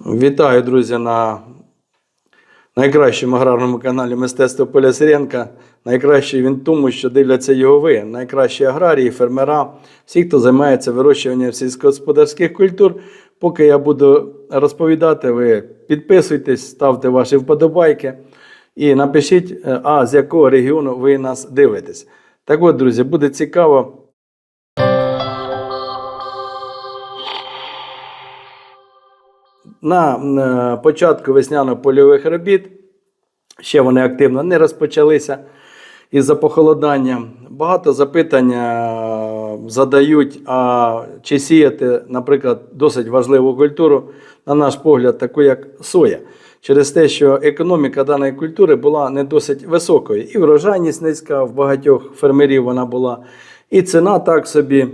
Вітаю, друзі, на найкращому аграрному каналі Мистецтво Поля Сиренка. Найкращий він тому, що дивляться його ви. Найкращі аграрії, фермера, всі, хто займається вирощуванням сільськогосподарських культур. Поки я буду розповідати, ви підписуйтесь, ставте ваші вподобайки і напишіть, е, а з якого регіону ви нас дивитесь. Так от, друзі, буде цікаво. На е, початку весняно-польових робіт ще вони активно не розпочалися із-за похолодання. Багато запитань е, задають, а чи сіяти, наприклад, досить важливу культуру, на наш погляд, таку як соя. Через те, що економіка даної культури була не досить високою. І врожайність низька в багатьох фермерів вона була, і ціна так собі.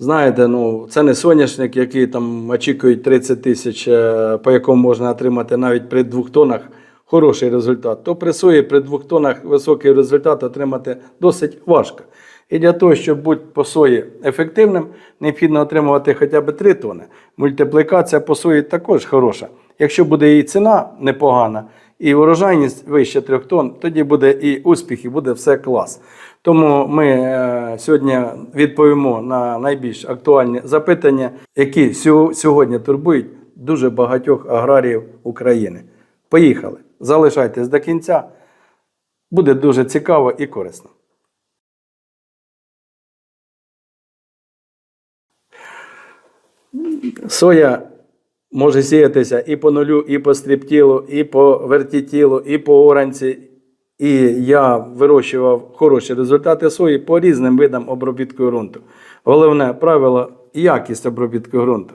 Знаєте, ну це не соняшник, який там очікують 30 тисяч, е, по якому можна отримати навіть при двох тонах хороший результат. То при сої при двох тонах високий результат отримати досить важко. І для того, щоб бути по сої ефективним, необхідно отримувати хоча б 3 тони. Мультиплікація по сої також хороша. Якщо буде її ціна непогана і урожайність вище 3 тонн, тоді буде і успіх, і буде все клас. Тому ми е, сьогодні відповімо на найбільш актуальні запитання, які сьогодні турбують дуже багатьох аграріїв України. Поїхали! Залишайтесь до кінця. Буде дуже цікаво і корисно. Соя може сіятися і по нулю, і по стріптілу, і по вертітілу, і по оранці. І я вирощував хороші результати сої по різним видам обробітку ґрунту. Головне правило якість обробітку ґрунту.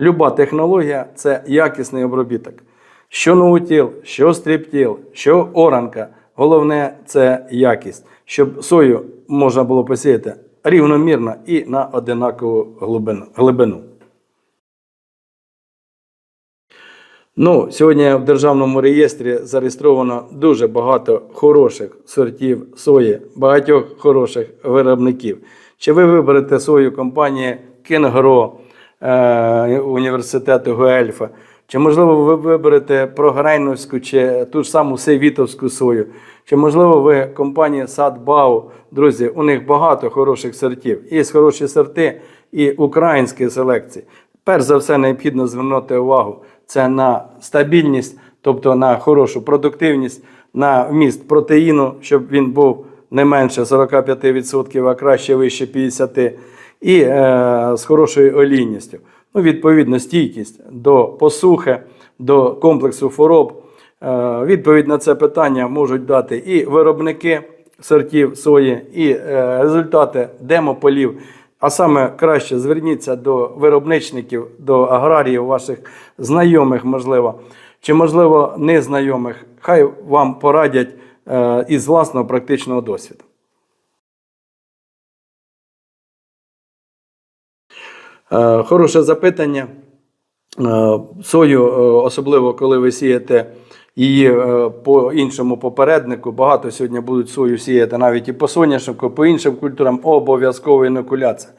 Люба технологія це якісний обробіток. Що ноутіл, що стріптіл, що оранка. Головне це якість, щоб сою можна було посіяти рівномірно і на одинакову глибину. Ну, сьогодні в державному реєстрі зареєстровано дуже багато хороших сортів сої, багатьох хороших виробників. Чи ви виберете сою компанії Кінгро е, університету Гуельфа? Чи можливо ви виберете програйновську чи ту ж саму Сейвітовську сою? Чи можливо ви компанія Садбау? Друзі, у них багато хороших сортів. Є хороші сорти і українські селекції. Перш за все, необхідно звернути увагу це на стабільність, тобто на хорошу продуктивність, на вміст протеїну, щоб він був не менше 45%, а краще вище 50%, і е, з хорошою олійністю. Ну, відповідно, стійкість до посухи, до комплексу хвороб. Е, відповідь на це питання можуть дати і виробники сортів сої, і е, результати демополів. А саме краще зверніться до виробничників, до аграріїв, ваших знайомих, можливо, чи, можливо, незнайомих. Хай вам порадять е, із власного практичного досвіду. Е, Хороше запитання. Е, Сою, особливо коли ви сієте її е, по іншому попереднику, багато сьогодні будуть сою сіяти навіть і по соняшнику, по іншим культурам обов'язково інокуляція.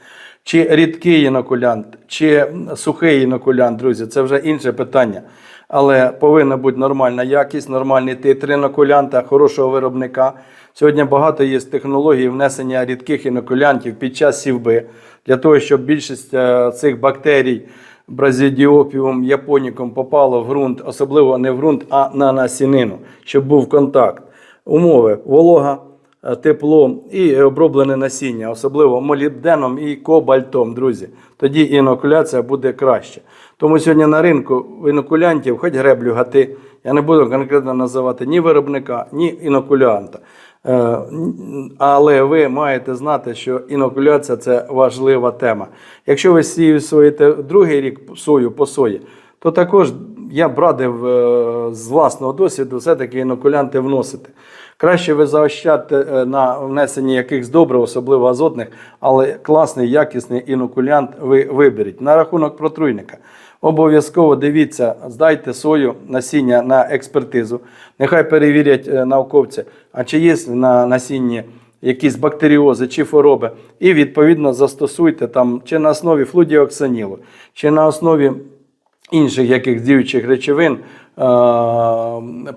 Чи рідкий інокулянт, чи сухий інокулянт, друзі, це вже інше питання. Але повинна бути нормальна якість, нормальний титр інокулянта, хорошого виробника. Сьогодні багато є технологій внесення рідких інокулянтів під час сівби, для того, щоб більшість е, цих бактерій, бразидіопіум, японікум попало в ґрунт, особливо не в ґрунт, а на насінину, щоб був контакт. Умови волога, е, тепло і оброблене насіння, особливо молібденом і кобальтом, друзі. Тоді інокуляція буде краще. Тому сьогодні на ринку інокулянтів, хоч греблю гати, я не буду конкретно називати ні виробника, ні інокулянта. Е, Але ви маєте знати, що інокуляція це важлива тема. Якщо ви сієте другий рік сою по сої, то також я б радив е, з власного досвіду все-таки інокулянти вносити. Краще ви заощадьте е, на внесенні якихось добрив, особливо азотних, але класний, якісний інокулянт ви виберіть. На рахунок протруйника. Обов'язково дивіться, здайте сою насіння на експертизу. Нехай перевірять е, науковці, а чи є на насінні якісь бактеріози чи хвороби. І відповідно застосуйте там чи на основі флудіоксанілу, чи на основі інших яких діючих речовин,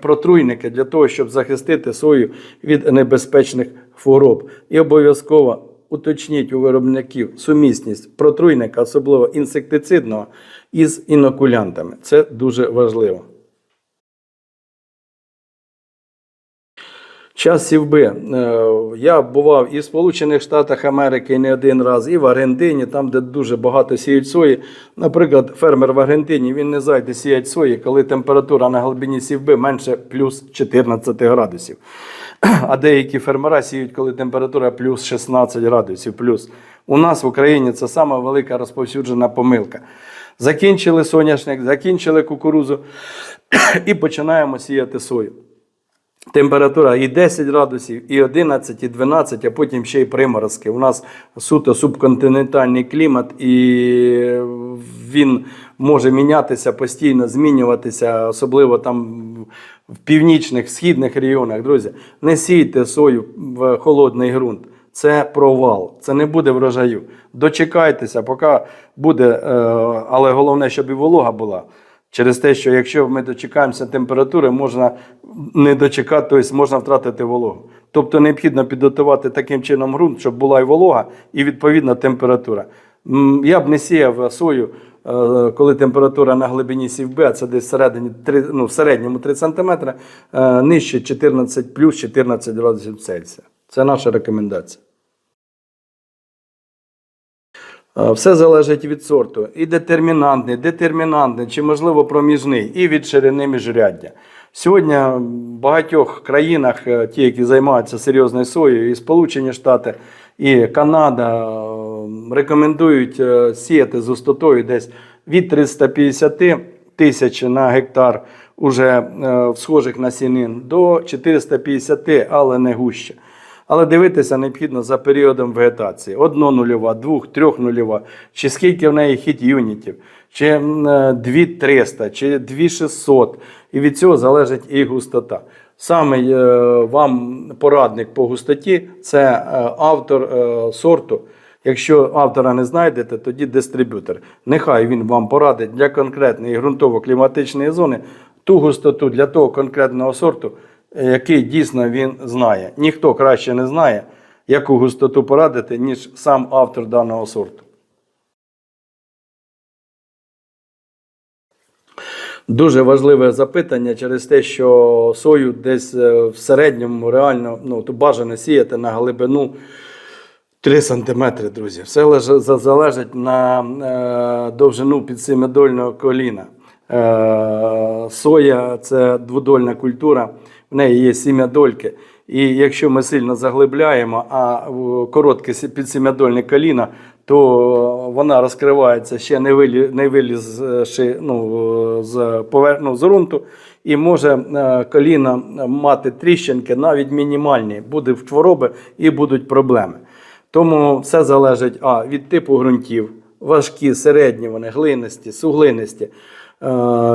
протруйники для того, щоб захистити сою від небезпечних хвороб. І обов'язково уточніть у виробників сумісність протруйника, особливо інсектицидного, із інокулянтами. Це дуже важливо. Час сівби. Е, Я бував і в Сполучених Штатах Америки не один раз, і в Аргентині, там, де дуже багато сіють сої. Наприклад, фермер в Аргентині він не зайде сіять сої, коли температура на глибині сівби менше плюс 14 градусів. А деякі фермера сіють, коли температура плюс 16 градусів. Плюс. У нас в Україні це сама велика розповсюджена помилка. Закінчили соняшник, закінчили кукурузу і починаємо сіяти сою. Температура і 10 градусів, і 11, і 12, а потім ще й приморозки. У нас суто субконтинентальний клімат, і він може мінятися постійно, змінюватися, особливо там в північних, східних регіонах. Друзі, не сійте сою в холодний ґрунт. Це провал, це не буде врожаю. Дочекайтеся, поки буде, е, але головне, щоб і волога була. Через те, що якщо ми дочекаємося температури, можна не дочекати, тобто можна втратити вологу. Тобто необхідно підготувати таким чином ґрунт, щоб була і волога, і відповідна температура. Я б не сіяв сою, е, коли температура на глибині сівби, а це десь всередині, ну, в середньому 3 см, е, нижче 14 плюс 14 градусів Цельсія. Це наша рекомендація. Все залежить від сорту. І детермінантний, детермінантний, чи можливо проміжний, і від ширини міжряддя. Сьогодні в багатьох країнах, е, ті, які займаються серйозною соєю, і Сполучені Штати, і Канада е, рекомендують е, сіяти з густотою десь від 350 тисяч на гектар уже е, в схожих насінин до 450, але не гуще. Але дивитися необхідно за періодом вегетації. Одно нульова, двох, трьох нульова, чи скільки в неї хіт юнітів, чи е, 2300, чи 2600. І від цього залежить і густота. Самий е, вам порадник по густоті це е, автор е, сорту. Якщо автора не знайдете, тоді дистриб'ютор. Нехай він вам порадить для конкретної ґрунтово-кліматичної зони ту густоту для того конкретного сорту, е, який дійсно він знає. Ніхто краще не знає, яку густоту порадити, ніж сам автор даного сорту. Дуже важливе запитання через те, що сою десь е, в середньому реально ну, бажано сіяти на глибину 3 см, друзі. Все залежить на е, довжину підсемидольного коліна. Е, соя це дводольна культура, в неї є сім'ядольки. І якщо ми сильно заглибляємо, а коротке сі- підсем'ядольне коліна, то вона розкривається ще не, вилі, не вилізши ну, з, повер... ну, з ґрунту, і може е, коліна мати тріщинки, навіть мінімальні. Буде в хвороби і будуть проблеми. Тому все залежить а, від типу ґрунтів, важкі, середні вони, глинисті, суглинисті,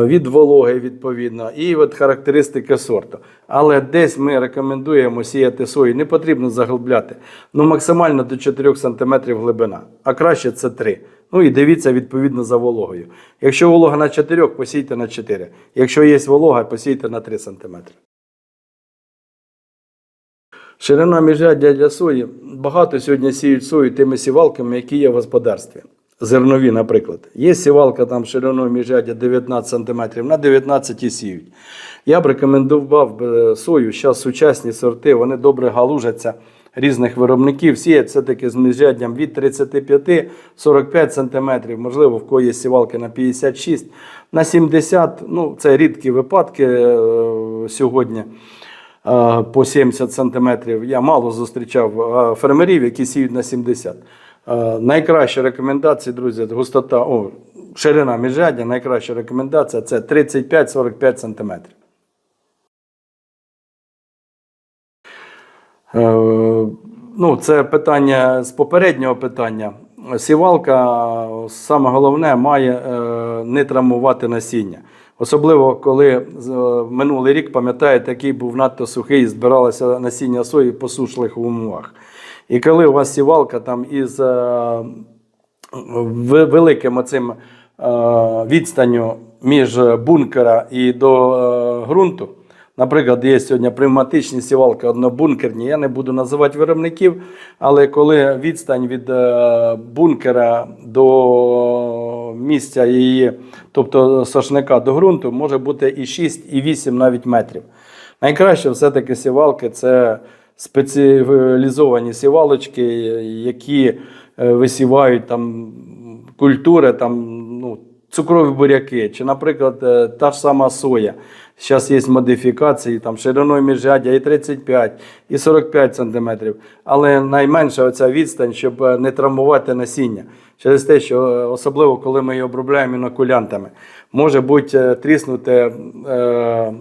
від вологи відповідно, і від характеристики сорту. Але десь ми рекомендуємо сіяти сою, не потрібно заглибляти. Ну, максимально до 4 см глибина, а краще це 3. Ну і дивіться відповідно за вологою. Якщо волога на 4, посійте на 4. Якщо є волога, посійте на 3 см. Ширина міжряддя для сої. Багато сьогодні сіють сою тими сівалками, які є в господарстві. Зернові, наприклад. Є сівалка там шириною міжряддя 19 см, на 19 і сіють. Я б рекомендував сою, зараз сучасні сорти, вони добре галужаться різних виробників. Сіять все-таки з міжряддям від 35-45 см, можливо, в кого є сівалки на 56, на 70, ну це рідкі випадки е, сьогодні е, по 70 сантиметрів. Я мало зустрічав е, фермерів, які сіють на 70. Е, Найкраща рекомендація, друзі, густота, о, ширина міжряддя, найкраща рекомендація це 35-45 сантиметрів. Е, Ну, це питання з попереднього питання. Сівалка, саме головне, має е, не травмувати насіння. Особливо, коли е, минулий рік, пам'ятаєте, який був надто сухий, збиралося насіння сої по сушлих умовах. І коли у вас сівалка там із е, великим оцим е, відстанню між бункера і до е, ґрунту. Наприклад, є сьогодні пневматичні сівалки однобункерні. Я не буду називати виробників, але коли відстань від е, бункера до місця її, тобто сошника до ґрунту, може бути і 6, і 8 навіть метрів. Найкраще все-таки сівалки це спеціалізовані сівалочки, які е, висівають там культури, там, ну, цукрові буряки, чи, наприклад, е, та ж сама соя. Зараз є модифікації там, шириною міжряддя і 35, і 45 см. Але найменша оця відстань, щоб е, не травмувати насіння. Через те, що особливо коли ми її обробляємо інокулянтами, може бути тріснути е,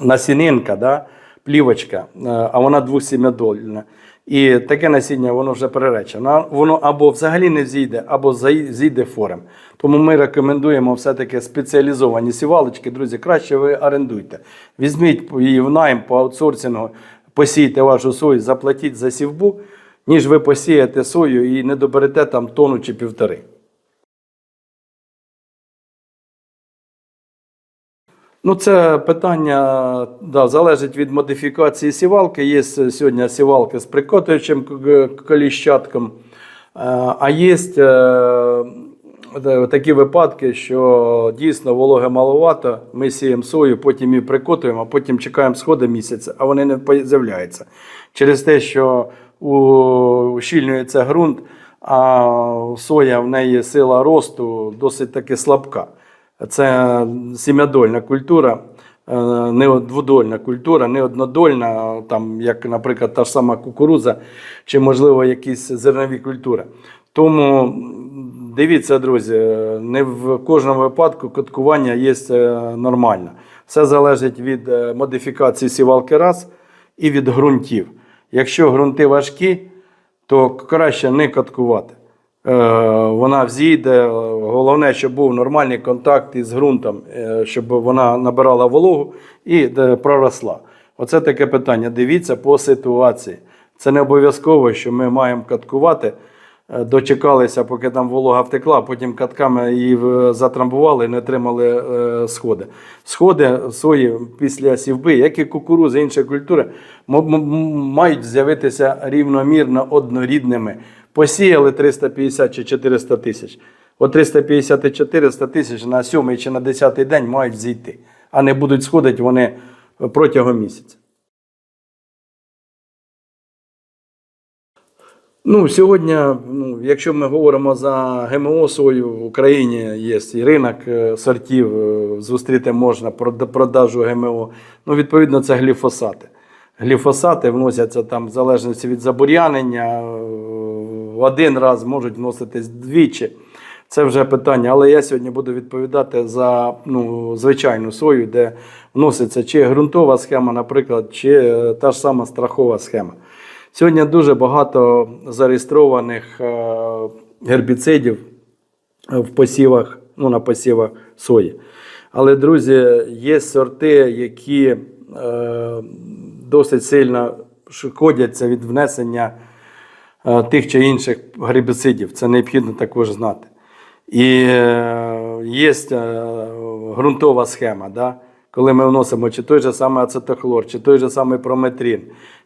насінинка, да? Плівочка, е, а вона двосім'ядольна. І таке насіння воно вже переречено. Воно або взагалі не зійде, або зійде форем. Тому ми рекомендуємо все-таки спеціалізовані сівалочки. Друзі, краще ви орендуйте. Візьміть її в найм по аутсорсингу, посійте вашу сою, заплатіть за сівбу, ніж ви посієте сою і не доберете там тонну чи півтори. Ну, це питання да, залежить від модифікації сівалки. Є сьогодні сівалки з прикотуючим коліщатком, Е, а є е, такі випадки, що дійсно вологи маловато, ми сіємо сою, потім її прикотуємо, а потім чекаємо сходи місяця, а вони не з'являються. Через те, що ущільнюється ґрунт, а соя в неї сила росту досить таки слабка. Це сім'ядольна культура, е, не дводольна культура, не однодольна, там, як, наприклад, та ж сама кукурудза, чи, можливо, якісь зернові культури. Тому дивіться, друзі, не в кожному випадку коткування є е, нормально. Все залежить від е, модифікації сівалки раз і від ґрунтів. Якщо ґрунти важкі, то краще не каткувати. Е, Вона взійде. Головне, щоб був нормальний контакт із ґрунтом, е, щоб вона набирала вологу і е, проросла. Оце таке питання. Дивіться по ситуації. Це не обов'язково, що ми маємо каткувати. Е, Дочекалися, поки там волога втекла, потім катками її затрамбували і не отримали е, сходи. Сходи сої після сівби, як і кукурузи, інші культури, мають з'явитися рівномірно однорідними. Посіяли 350 чи 400 тисяч. От 350 і 400 тисяч на 7 чи на 10 день мають зійти, а не будуть сходити вони протягом місяця. Ну, сьогодні, ну, якщо ми говоримо за ГМО сою в Україні, є і ринок е, сортів, е, зустріти можна прод- продажу ГМО. Ну, відповідно, це гліфосати. Гліфосати вносяться там в залежності від забур'янення. е, В один раз можуть вноситись двічі. Це вже питання. Але я сьогодні буду відповідати за ну, звичайну сою, де вноситься чи ґрунтова схема, наприклад, чи та ж сама страхова схема. Сьогодні дуже багато зареєстрованих е, гербіцидів в посівах, ну, на посівах сої. Але, друзі, є сорти, які е, досить сильно шкодяться від внесення е, тих чи інших гербіцидів. Це необхідно також знати. І е, є е, ґрунтова схема, да? Коли ми вносимо чи той же самий ацетохлор, чи той же самий прометрін,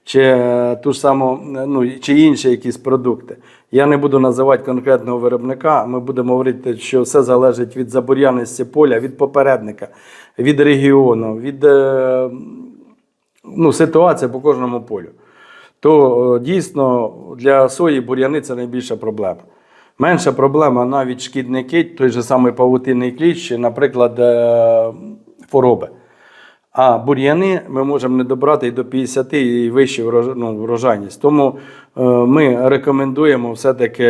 чи е, ту ж саму, е, ну, чи інші якісь продукти. Я не буду називати конкретного виробника, ми будемо говорити, що все залежить від забур'яності поля, від попередника, від регіону, від е, ну, ситуації по кожному полю. То дійсно для сої бур'яни це найбільша проблема. Менша проблема навіть шкідники, той же самий павутинний кліщ, наприклад, хвороби. А бур'яни ми можемо не добрати і до 50 і врож- ну, врожайність. Тому е, ми рекомендуємо все-таки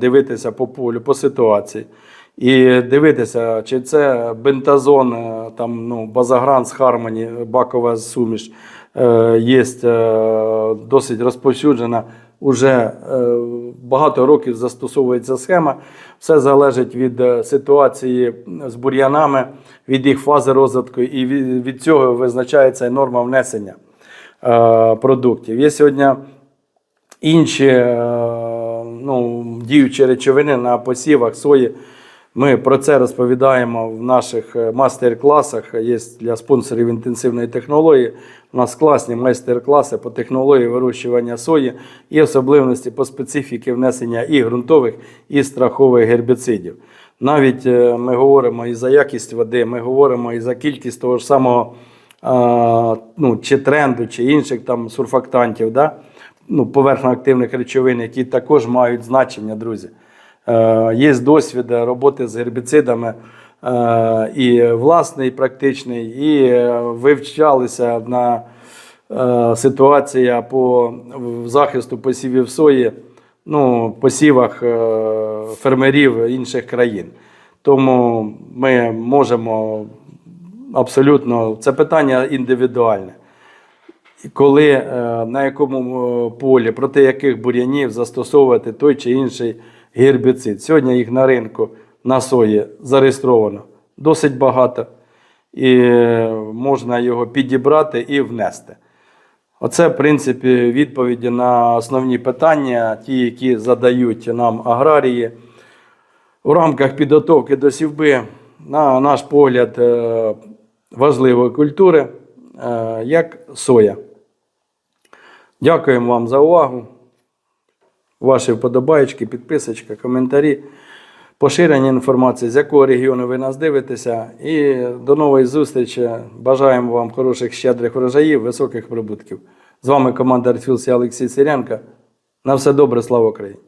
дивитися по полю, по ситуації. І дивитися, чи це бентазон, е, там, ну, базагран з Хармоні, бакова суміш, е, є е, досить розповсюджена. Уже е, багато років застосовується схема. Все залежить від е, ситуації з бур'янами, від їх фази розвитку, і від, цього визначається норма внесення е, продуктів. Є сьогодні інші ну, діючі речовини на посівах сої. Ми про це розповідаємо в наших мастер-класах. Є для спонсорів інтенсивної технології. У нас класні майстер-класи по технології вирощування сої і особливості по специфіки внесення і ґрунтових, і страхових гербіцидів. Навіть е, ми говоримо і за якість води, ми говоримо і за кількість того ж самого ну, чи тренду, чи інших там сурфактантів, да? ну, поверхноактивних речовин, які також мають значення, друзі. Е, Є досвід роботи з гербіцидами і власний, і практичний, і е, вивчалися на е, ситуація по захисту посівів сої, ну, посівах е, фермерів інших країн. Тому ми можемо абсолютно це питання індивідуальне. Коли е, на якому е, полі, проти яких бур'янів застосовувати той чи інший гербіцид. Сьогодні їх на ринку на сої зареєстровано досить багато, і е, можна його підібрати і внести. Оце, в принципі, відповіді на основні питання, ті, які задають нам аграрії. У рамках підготовки до сівби, на наш погляд, е, важливої культури, е, як соя. Дякуємо вам за увагу. Ваші вподобаєчки, підписочки, коментарі, поширення інформації, з якого регіону ви нас дивитеся. І до нової зустрічі. Бажаємо вам хороших щедрих врожаїв, високих прибутків. З вами команда Артфілсі Олексій Сирянка. На все добре, слава Україні!